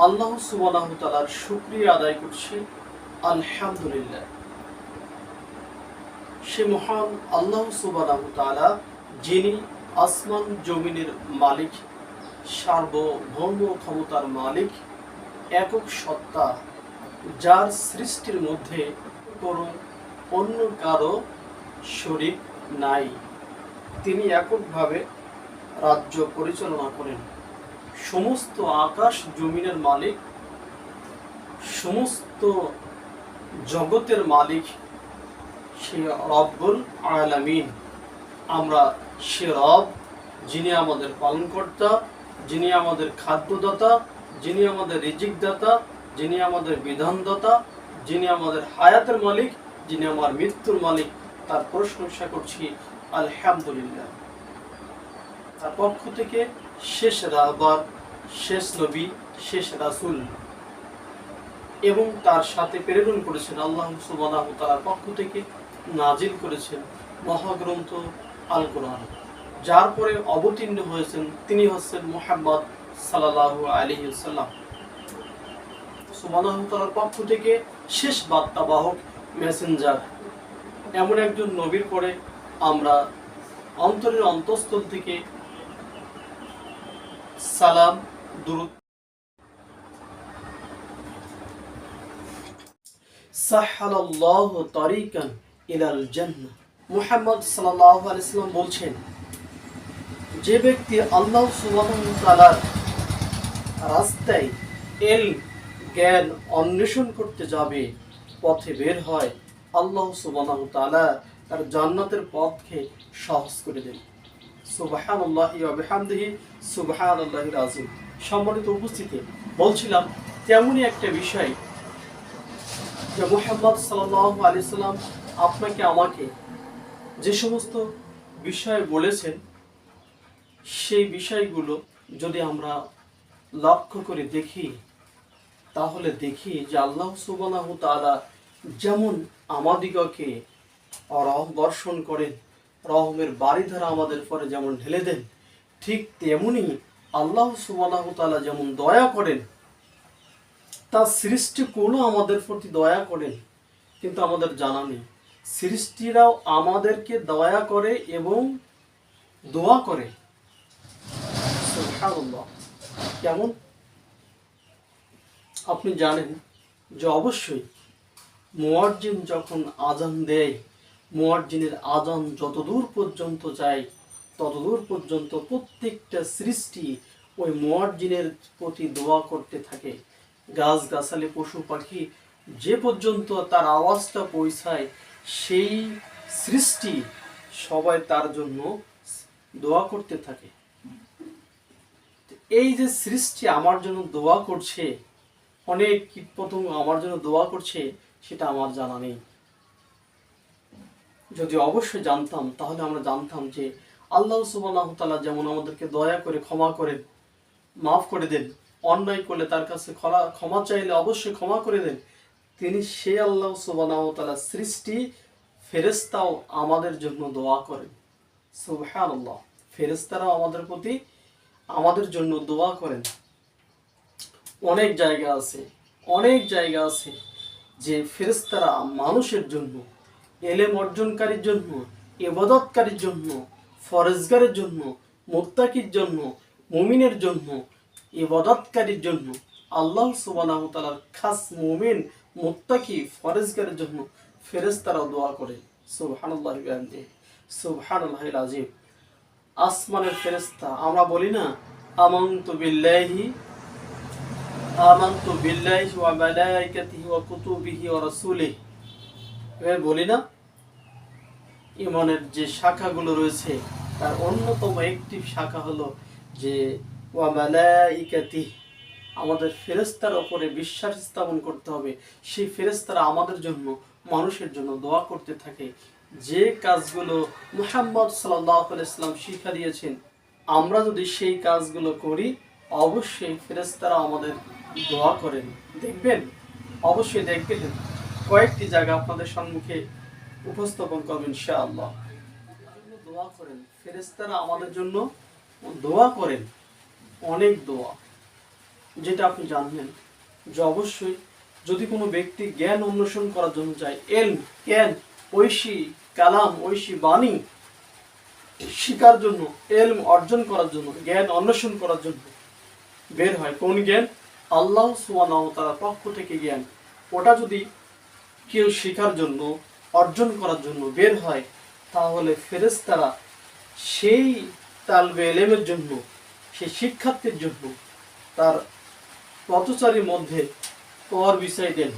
আল্লাহ সুবহানাহু শুক্রিয়া আদায় করছি। আলহামদুলিল্লাহ। সে মহান আল্লাহ তাআলা, যিনি আসমান জমিনের মালিক, সার্বভৌম ক্ষমতার মালিক, একক সত্তা, যার সৃষ্টির মধ্যে কোনো অন্য কারও শরীক নাই। তিনি এককভাবে রাজ্য পরিচালনা করেন। সমস্ত আকাশ জমিনের মালিক, সমস্ত জগতের মালিক সে রব্বুল আলামিন। আমরা সে রব যিনি আমাদের পালনকর্তা, যিনি আমাদের খাদ্যদাতা, যিনি আমাদের রিজিকদাতা, যিনি আমাদের বিধানদাতা, যিনি আমাদের হায়াতের মালিক, যিনি আমার মৃত্যুর মালিক। তার প্রশংসা করছি। আলহামদুলিল্লাহ। তার পক্ষ থেকে শেষ রাহবার শেষ নবী শেষ রাসূল। এবং তার সাথে প্রেরণ করেছেন আল্লাহ সুবহানাহু ওয়া তাআলার পক্ষ থেকে নাজিল করেছেন মহাগ্রন্থ আল কোরআন যার পরে অবতীর্ণ হয়েছেন তিনি হচ্ছেন মোহাম্মদ সাল্লাল্লাহু আলাইহি ওয়াসাল্লাম। সুবহানাহু ওয়া পক্ষ থেকে শেষ বার্তাবাহক মেসেঞ্জার। এমন একজন নবীর পরে আমরা অন্তরের অন্তঃস্থল থেকে সালাম, দুরুদ। সাহালাল্লাহু তারিকান ইলাল জান্নাহ। মুহাম্মদ সাল্লাল্লাহু আলাইহি সাল্লাম বলছেন, যে ব্যক্তি আল্লাহ সুবহানাহু ওয়া তাআলার রাস্তায় এল জ্ঞান অন্বেষণ করতে যাবে, পথে বের হয়, আল্লাহ সুবহানাহু ওয়া তাআলা তার জান্নাতের পথকে সহজ করে দেন সুবহানাল্লাহি ওয়া বিহামদিহি সুবহানাল্লাহিল আযীম। সম্মানিত উপস্থিতি, বলছিলাম তেমনই একটা বিষয় যে মুহাম্মদ সাল্লাল্লাহু আলাইহি সাল্লাম আপনাকে আমাকে যে সমস্ত বিষয় বলেছেন, সেই বিষয়গুলো যদি আমরা লক্ষ্য করে দেখি, তাহলে দেখি যে আল্লাহ সুবহানাহু তাআলা যেমন আমাদিগকে রহম বর্ষণ করেন রহমের বাড়িধারা আমাদের পরে যেমন ঢেলে দেন, ঠিক তেমনি আল্লাহ তাআলা যেমন দয়া করেন, তার সৃষ্টিকুলও আমাদের প্রতি দয়া করেন, কিন্তু আমাদের জানা নেই। সৃষ্টিরাও আমাদেরকে দয়া করে এবং দোয়া করে। কেমন? আপনি জানেন যে অবশ্যই মুয়াজ্জিন যখন আজান দেয় মুয়াজ্জিনের আজান যতদূর পর্যন্ত যায়, ততদূর পর্যন্ত প্রত্যেকটা সৃষ্টি ওই মুয়াজ্জিনের প্রতি দোয়া করতে থাকে। গাছ গাছালি পশু পাখি যে পর্যন্ত তার আওয়াজটা পৌঁছায়, সেই সৃষ্টি সবাই তার জন্য দোয়া করতে থাকে। এই যে সৃষ্টি আমার জন্য দোয়া করছে, অনেক কীটপতঙ্গ আমার জন্য দোয়া করছে, সেটা আমার জানা নেই। যদি অবশ্যই জানতাম, তাহলে আমরা জানতাম যে আল্লাহ তাআলা যেমন আমাদেরকে দয়া করে ক্ষমা করেন মাফ করে দেন, অন্যায় করলে তার কাছে ক্ষমা ক্ষমা চাইলে অবশ্যই ক্ষমা করে দেন, তিনি সে আল্লাহ ওয়া সৃষ্টি ফেরেশতাও আমাদের জন্য দোয়া করেন। সুবহানাল্লাহ, ফেরেশতারাও আমাদের প্রতি আমাদের জন্য দোয়া করেন। অনেক জায়গা আছে, অনেক জায়গা আছে যে ফেরেশতারা মানুষের জন্য এলেম অর্জনকারীর জন্য এবাদতকারীর জন্য, ফরেজগারের জন্য, মুত্তাকির জন্য, মুমিনের জন্য এবাদতকারীর জন্য, আল্লাহ সুবহানাহু ওয়া তাআলার খাস মুমিন, মুত্তাকি, ফরেজগারের জন্য ফেরেশতারাও দোয়া করে। সুবহানাল্লাহি ওয়া বিহামদিহি সুবহানাল্লাহিল আযীম আসমানের ফেরেশতা, আমরা বলি না, আমন্ত বিল্লাহি আমন্ত বিল্লাহি ওয়া মালাইকাতিহি ওয়া কুতুবিহি ওয়া রাসূলিহি। এভাবে বলি না, ইমানের যে শাখাগুলো রয়েছে, তার অন্যতম একটি শাখা হলো যে, ওয়া মালাইকাতি, আমাদের ফেরেস্তার ওপরে বিশ্বাস স্থাপন করতে হবে। সেই ফেরেস্তারা আমাদের জন্য, মানুষের জন্য দোয়া করতে থাকে। যে কাজগুলো মুহাম্মদ সাল্লাহ ইসলাম শিক্ষা দিয়েছেন, আমরা যদি সেই কাজগুলো করি, অবশ্যই ফেরেস্তারা আমাদের দোয়া করেন। দেখবেন? অবশ্যই দেখবেন। কয়েকটি জায়গা আপনাদের সম্মুখে উপস্থাপন করবেন ইনশাআল্লাহ। দোয়া করেন ফেরেস্তারা আমাদের জন্য দোয়া করেন, অনেক দোয়া। যেটা আপনি জানবেন যে অবশ্যই যদি কোনো ব্যক্তি জ্ঞান অন্বেষণ করার জন্য যায় এল জ্ঞান, ঐশী কালাম, ঐশী বাণী শিকার জন্য, এলম অর্জন করার জন্য, জ্ঞান অন্বেষণ করার জন্য বের হয়। কোন জ্ঞান? আল্লাহ ওয়া তাআলার পক্ষ থেকে জ্ঞান। ওটা যদি কেউ শেখার জন্য, অর্জন করার জন্য বের হয়, তাহলে ফেরেশতারা সেই তালবে এলেমের জন্য, সেই শিক্ষার্থীর জন্য তার পথচারীর মধ্যে কর বিষয় দেন।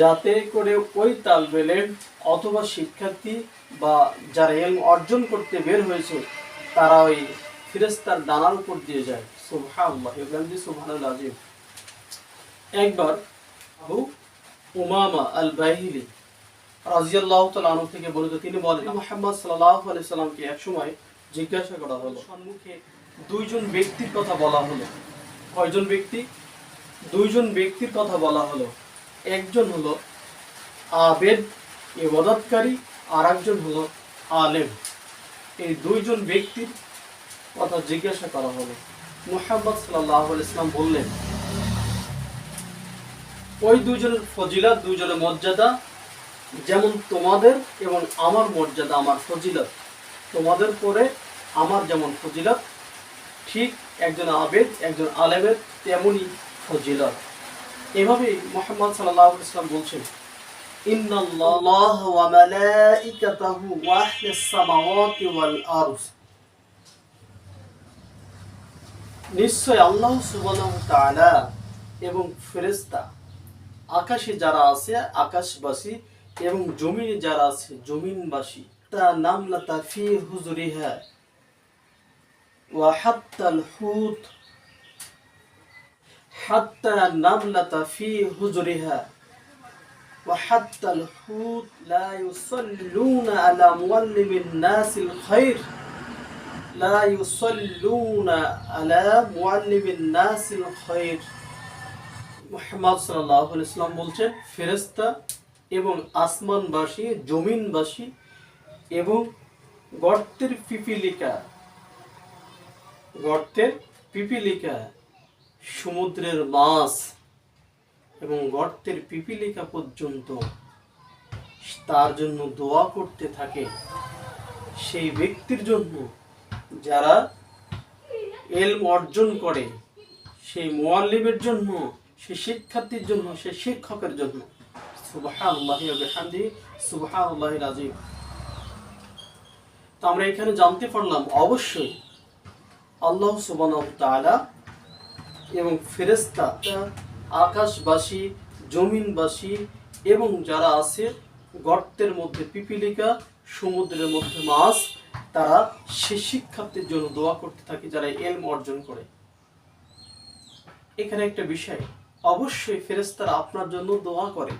যাতে করে ওই তালবেলের অথবা শিক্ষার্থী বা যারা এলম অর্জন করতে বের হয়েছে, তারা ওই ফিরেস্তার ডানার উপর দিয়ে যায়। সুবহানাল আজিম। একবার উমামা আল বাহিলি রাজিয়াল্লাহ আনহু থেকে বর্ণিত, তিনি বলেন মুহাম্মদ সাল্লাল্লাহু আলাইহি সাল্লামকে একসময় জিজ্ঞাসা করা হলো, সম্মুখে দুইজন ব্যক্তির কথা বলা হলো, কয়জন ব্যক্তি? দুইজন ব্যক্তির কথা বলা হলো, একজন হলো আবেদ, ইবাদতকারী আর একজন হলো আলেম। এই দুইজন ব্যক্তির কথা জিজ্ঞাসা করা হলো। মুহাম্মদ সাল্লাহ ইসলাম বললেন ওই দুজনের ফজিলত দুজনের মর্যাদা যেমন তোমাদের এবং আমার মর্যাদা, আমার ফজিলত। তোমাদের পরে আমার যেমন ফজিলত, ঠিক একজন আবেদ, একজন আলেমের তেমনই ফজিলত। এভাবেই মোহাম্মদ সাল্লাহ ইসলাম বলছেন নিশ্চয় আল্লাহ সুবহানাহু এবং ফেরেশতা আকাশে যারা আছে আকাশবাসী এবং জমিনে যারা আছে জমিনবাসী তা নামলাতা ফি হুজুরিহা ওয়া হাত্তাল হুত حتى النملة في هجرها وحتى الحوت لا يصلون على معلم الناس الخير لا يصلون على معلم الناس الخير মুহাম্মদ সাল্লাল্লাহু আলাইহি সাল্লাম বলছেন ফেরেশতা এবং আসমানবাসী, জমিনবাসী এবং গর্তের পিপিলিকা গর্তের পিপিলিকা, সমুদ্রের মাছ এবং গর্তের পিপিলিকা পর্যন্ত তার জন্য দোয়া করতে থাকে। সেই ব্যক্তির জন্য যারা এলম অর্জন করে, সেই মোয়াল্লিমের জন্য সেই শিক্ষার্থীর জন্য, সে শিক্ষকের জন্য। তো আমরা এখানে জানতে পারলাম, অবশ্যই আল্লাহ ওয়া এবং ফেরেস্তা আকাশবাসী, জমিনবাসী এবং যারা আছে গর্তের মধ্যে, পিপিলিকা, সমুদ্রের মধ্যে মাছ, তারা সে শিক্ষার্থীর জন্য দোয়া করতে থাকে, যারা এলম অর্জন করে। এখানে একটা বিষয় অবশ্যই ফেরেস্তারা আপনার জন্য দোয়া করে।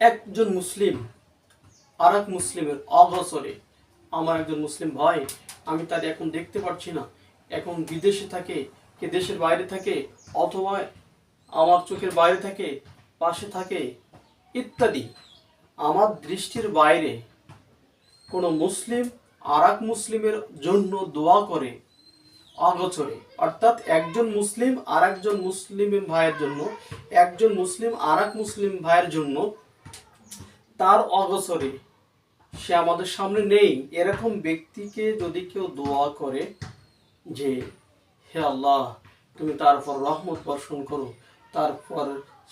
একজন মুসলিম আর এক মুসলিমের অগসরে আমার একজন মুসলিম ভাই, আমি তার এখন দেখতে পাচ্ছি না। এখন বিদেশে থাকে, কে দেশের বাইরে থাকে, অথবা আমার চোখের বাইরে থাকে, পাশে থাকে, ইত্যাদি। আমার দৃষ্টির বাইরে কোনো মুসলিম আর মুসলিমের জন্য দোয়া করে। অগোচরে। অর্থাৎ একজন মুসলিম আর একজন মুসলিম ভাইয়ের জন্য, একজন মুসলিম আর এক মুসলিম ভাইয়ের জন্য তার অগোচরে। সে আমাদের সামনে নেই। এরকম ব্যক্তিকে যদি কেউ দোয়া করে যে, হে আল্লাহ, তুমি তারপর রহমত বর্ষণ করো তারপর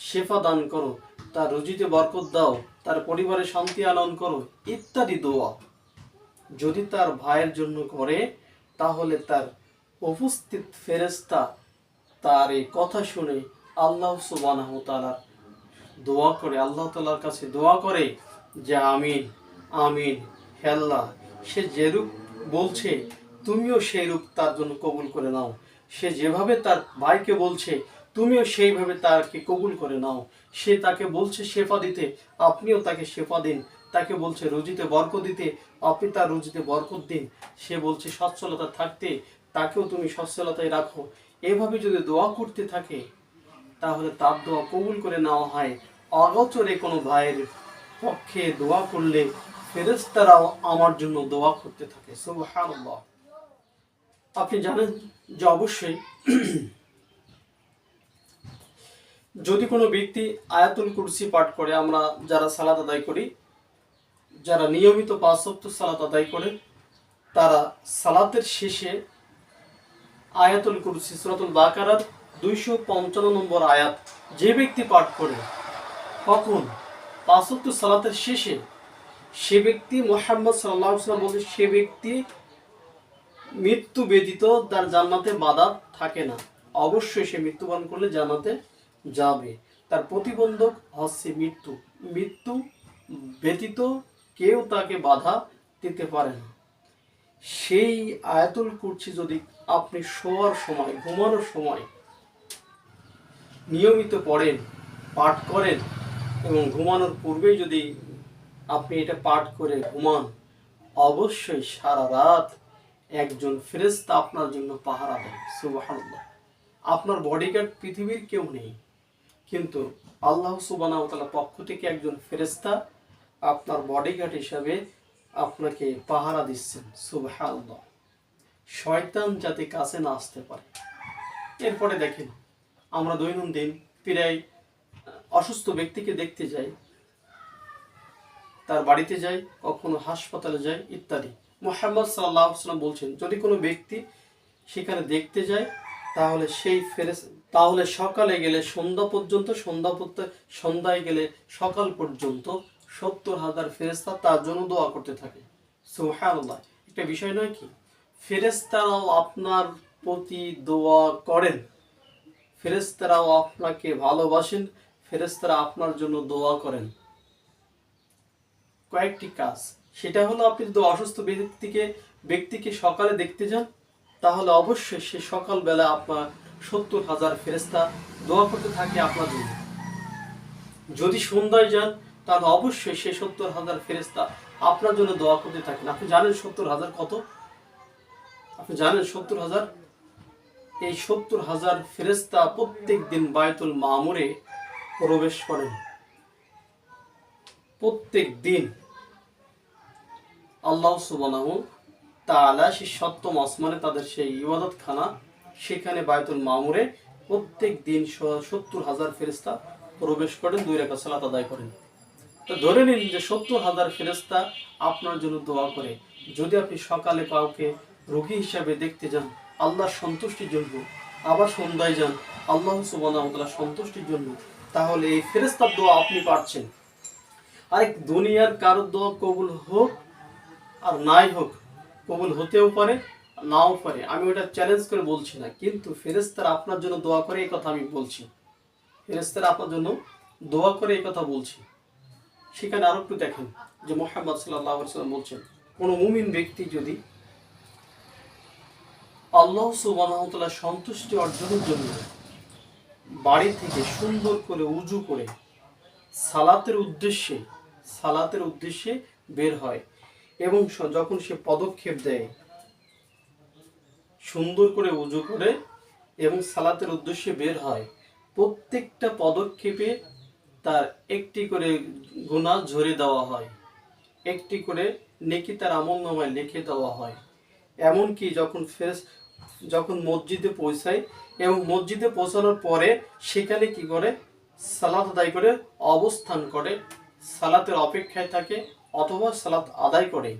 শেফা দান করো, তার রুজিতে বরকত দাও, তার পরিবারে শান্তি আনয়ন করো, ইত্যাদি দোয়া যদি তার ভাইয়ের জন্য করে, তাহলে তার উপস্থিত ফেরেস্তা তার এই কথা শুনে আল্লাহ সুবানাহ তালার দোয়া করে, আল্লাহ তালার কাছে দোয়া করে যে আমিন আমিন হেল্লা সে যেরূপ বলছে, তুমিও সেই রূপ তার জন্য কবুল করে নাও। সে যেভাবে তার ভাইকে বলছে, তুমিও সেইভাবে তাকে কবুল করে নাও। সে তাকে বলছে শেফা দিতে, আপনিও তাকে শেফা দিন। তাকে বলছে রুজিতে বরকত দিতে, আপনি তার রুজিতে বরকত দিন। সে বলছে সচ্ছলতা থাকতে তাকেও তুমি সচ্ছলতায় রাখো। এভাবে যদি দোয়া করতে থাকে, তাহলে তার দোয়া কবুল করে নেওয়া হয়। অগচরে কোনো ভাইয়ের পক্ষে দোয়া করলে ফেরেস্তারাও আমার জন্য দোয়া করতে থাকে। সুবহানাল্লাহ। আপনি জানেন যে অবশ্যই যদি কোনো ব্যক্তি আয়াতুল কুরসি পাঠ করে, আমরা যারা সালাদ আদায় করি, যারা নিয়মিত পাঁচ ওয়াক্ত সালাত আদায় করে, তারা সালাতের শেষে আয়াতুল কুরসি, সুরাতুল বাকারার দুইশো পঞ্চান্ন নম্বর আয়াত। যে ব্যক্তি পাঠ করে, কখন? পাঁচ ওয়াক্ত সালাতের শেষে সে ব্যক্তি মোহাম্মদ সাল্লাহ সাল্লাম বলছে সে ব্যক্তি মৃত্যু ব্যতীত তার জান্নাতে বাধা থাকে না। অবশ্যই সে মৃত্যুবরণ করলে জান্নাতে যাবে। তার প্রতিবন্ধক হচ্ছে মৃত্যু। মৃত্যু ব্যতীত কেউ তাকে বাধা দিতে পারে না। সেই আয়াতুল কুরসি যদি আপনি শোয়ার সময়, ঘুমানোর সময় নিয়মিত পড়েন, পাঠ করেন এবং ঘুমানোর পূর্বেই যদি আপনি এটা পাঠ করে ঘুমান, অবশ্যই সারা রাত একজন ফেরেস্তা আপনার জন্য পাহারা দেয় সুবহানাল্লাহ। আপনার বডিগার্ড পৃথিবীর কেউ নেই। কিন্তু আল্লাহ সুবানা পক্ষ থেকে একজন ফেরেস্তা আপনার বডিগার্ড হিসাবে আপনাকে পাহারা দিচ্ছেন, সুবহানাল্লাহ। শয়তান যাতে কাছে না আসতে পারে। এরপরে দেখেন, আমরা দৈনন্দিন প্রায় অসুস্থ ব্যক্তিকে দেখতে যাই, তার বাড়িতে যাই, কখনো হাসপাতালে যাই, ইত্যাদি। মোহাম্মদ সাল্লাহ বলছেন, যদি কোনো ব্যক্তি সেখানে দেখতে যায়, তাহলে সেই ফেরেস, তাহলে সকালে গেলে সন্ধ্যা পর্যন্ত, সন্ধ্যা সন্ধ্যায় গেলে সকাল পর্যন্ত সত্তর হাজার ফেরেস্তা তার জন্য দোয়া করতে থাকে। সুহানুল্লাহ একটা বিষয় নয় কি? ফেরেস্তারাও আপনার প্রতি দোয়া করেন। ফেরেস্তারাও আপনাকে ভালোবাসেন। ফেরেস্তারা আপনার জন্য দোয়া করেন। কয়েকটি কাজ। সেটা হলো আপনি যদি অসুস্থ ব্যক্তিকে ব্যক্তিকে সকালে দেখতে যান, তাহলে অবশ্যই সে সকালবেলা আপনার সত্তর হাজার ফেরেস্তা দোয়া করতে থাকে আপনার জন্য। যদি সন্ধ্যায় যান তাহলে অবশ্যই সে সত্তর হাজার ফেরেস্তা আপনার জন্য দোয়া করতে থাকেন। আপনি জানেন সত্তর হাজার কত? আপনি জানেন সত্তর হাজার? এই সত্তর হাজার ফেরেস্তা প্রত্যেক দিন বায়তুল মামুরে প্রবেশ করেন। প্রত্যেক দিন আল্লাহ সুবনাহু তাআলা সেই সপ্তম আসমানে তাদের সেই ইবাদত খানা সেখানে বায়তুল মামুরে প্রত্যেক দিন সত্তর হাজার ফেরেস্তা প্রবেশ করেন, দুই রেখা সালাত আদায় করেন। তো ধরে নিন যে সত্তর হাজার ফেরেস্তা আপনার জন্য দোয়া করে। যদি আপনি সকালে কাউকে রোগী হিসাবে দেখতে যান আল্লাহর সন্তুষ্টির জন্য, আবার সন্ধ্যায় যান, আল্লাহ সুবাহ সন্তুষ্টির জন্য, তাহলে এই ফেরেস্তার দোয়া আপনি পাচ্ছেন। আরেক দুনিয়ার কারও দোয়া কবুল হোক আর নাই হোক, কবুল হতেও পারে, নাও পারে। আমি ওটা চ্যালেঞ্জ করে বলছি না, কিন্তু ফেরেস্তারা আপনার জন্য দোয়া করে এই কথা আমি বলছি। ফেরেস্তারা আপনার জন্য দোয়া করে এই কথা বলছি। সেখানে আরও একটু দেখেন যে মোহাম্মদ সাল্লাহ সাল্লাম বলছেন, কোনো মুমিন ব্যক্তি যদি আল্লাহ সুবাহ সন্তুষ্টি অর্জনের জন্য বাড়ি থেকে সুন্দর করে উজু করে সালাতের উদ্দেশ্যে সালাতের উদ্দেশ্যে বের হয় এবং যখন সে পদক্ষেপ দেয়, সুন্দর করে উজু করে এবং সালাতের উদ্দেশ্যে বের হয়, প্রত্যেকটা পদক্ষেপে তার একটি করে গুণা ঝরে দেওয়া হয়, একটি করে নেকি তার আমল নামায় লিখে দেওয়া হয়। এমনকি যখন ফেস যখন মসজিদে পৌঁছায় এবং মসজিদে পৌঁছানোর পরে সেখানে কি করে? সালাত আদায় করে, অবস্থান করে, সালাতের অপেক্ষায় থাকে অথবা সালাত আদায় করে।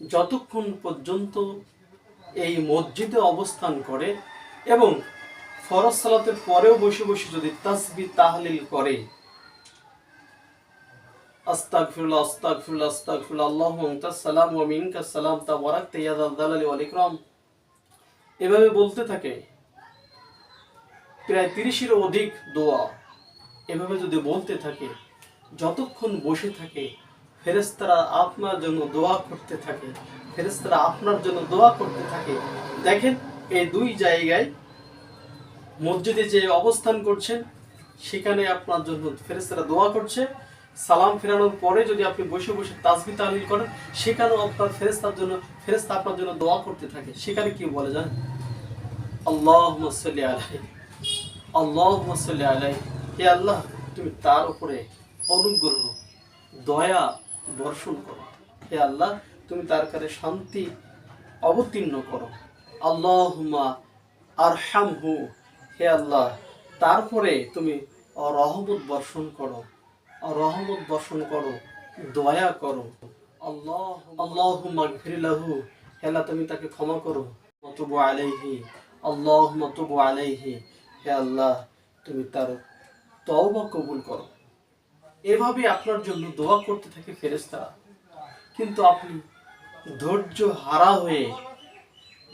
যতক্ষণ পর্যন্ত এই মসজিদে অবস্থান করে এবং ফরজ সালাতের পরেও বসে বসে যদি তাসবি তাহলিল করে আস্তাগফিরুল্লাহ আস্তাগফিরুল্লাহ আস্তাগফিরুল্লাহ। ওয়া মিনকাস সালাম জালালি ওয়াল ইকরাম। এভাবে বলতে থাকে, প্রায় তিরিশের অধিক দোয়া এভাবে যদি বলতে থাকে, যতক্ষণ বসে থাকে ফেরেস্তারা আপনার জন্য দোয়া করতে থাকে ফেরেস্তারা আপনার জন্য দোয়া করতে থাকে, দেখেন এই দুই জায়গায় মসজিদে যে অবস্থান করছেন, সেখানে আপনার জন্য ফেরেস্তারা দোয়া করছে সালাম ফেরানোর পরে যদি আপনি বসে বসে তাসবি তালিল করেন, সেখানেও আপনার ফেরেস্তার জন্য ফেরেস্তা আপনার জন্য দোয়া করতে থাকে। সেখানে কি বলে জান আল্লাহ সাল্লি আলাই আল্লাহ সাল্লি আলাই হে আল্লাহ, তুমি তার উপরে অনুগ্রহ, দয়া বর্ষণ করো। হে আল্লাহ, তুমি তার কাছে শান্তি অবতীর্ণ করো। আল্লাহুমা আরহামহু। হে আল্লাহ তারপরে তুমি রহমত বর্ষণ করো। রহমত বর্ষণ করো, দয়া করো। আল্লাহ আল্লাহুম্মা গফিরলাহু হে আল্লাহ তুমি তাকে ক্ষমা করো। মতুবু আলাইহি আল্লাহ মতুবু আলাইহি, হে আল্লাহ তুমি তার তওবা কবুল করো। এভাবে আপনার জন্য দোয়া করতে থাকে ফেরেশতারা। কিন্তু আপনি ধৈর্য হারা হয়ে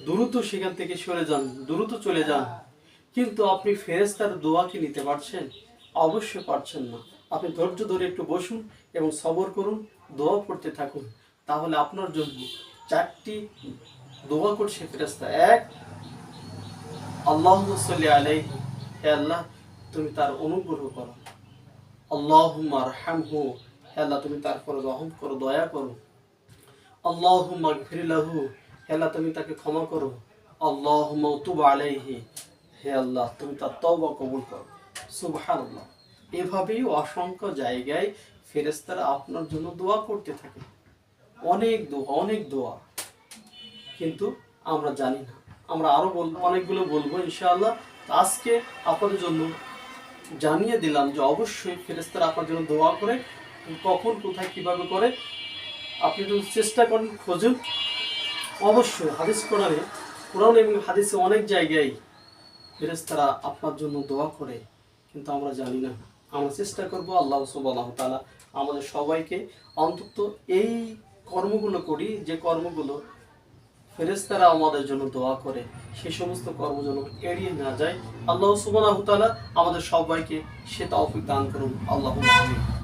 দ্রুত সেখান থেকে সরে যান, দ্রুত চলে যান। কিন্তু আপনি ফেরেস্তার দোয়া কি নিতে পারছেন? অবশ্যই পারছেন না। আপনি ধৈর্য ধরে একটু বসুন এবং সবর করুন, দোয়া করতে থাকুন। তাহলে আপনার জন্য চারটি দোয়া করছে ফেরেস্তা এক আল্লাহ আলাইহি, হে আল্লাহ, তুমি তার অনুগ্রহ করো। আল্লাহুম্মা আরহামহু, হে আল্লাহ, তুমি তার উপর রহম করো, দয়া করো। আল্লাহুম্মা গফির লাহু, হে আল্লাহ, তুমি তাকে ক্ষমা করো। আল্লাহুম্মা তুব আলাইহি, হে আল্লাহ, তুমি তার তওবা কবুল করো। সুবহানাল্লাহ। এভাবেই অসংখ্য জায়গায় ফেরেস্তারা আপনার জন্য দোয়া করতে থাকে। অনেক দোয়া অনেক দোয়া। কিন্তু আমরা জানি না। আমরা আরও বলব অনেকগুলো বলব ইনশাআল্লাহ। আজকে আপনাদের জন্য জানিয়ে দিলাম যে অবশ্যই ফেরেস্তারা আপনার জন্য দোয়া করে, কখন, কোথায়, কীভাবে করে। আপনি একটু চেষ্টা করেন খোঁজুন। অবশ্যই হাদিস কোরআনে, কোরআন এবং হাদিসে অনেক জায়গায় ফেরেস্তারা আপনার জন্য দোয়া করে, কিন্তু আমরা জানি না। আমরা চেষ্টা করব আল্লাহ সুবাহ তালা আমাদের সবাইকে অন্তত এই কর্মগুলো করি, যে কর্মগুলো ফেরেস্তারা আমাদের জন্য দোয়া করে, সে সমস্ত কর্ম যেন এড়িয়ে না যায়। আল্লাহ সুবাহ আমাদের সবাইকে সে তৌফিক দান করুন। আল্লাহ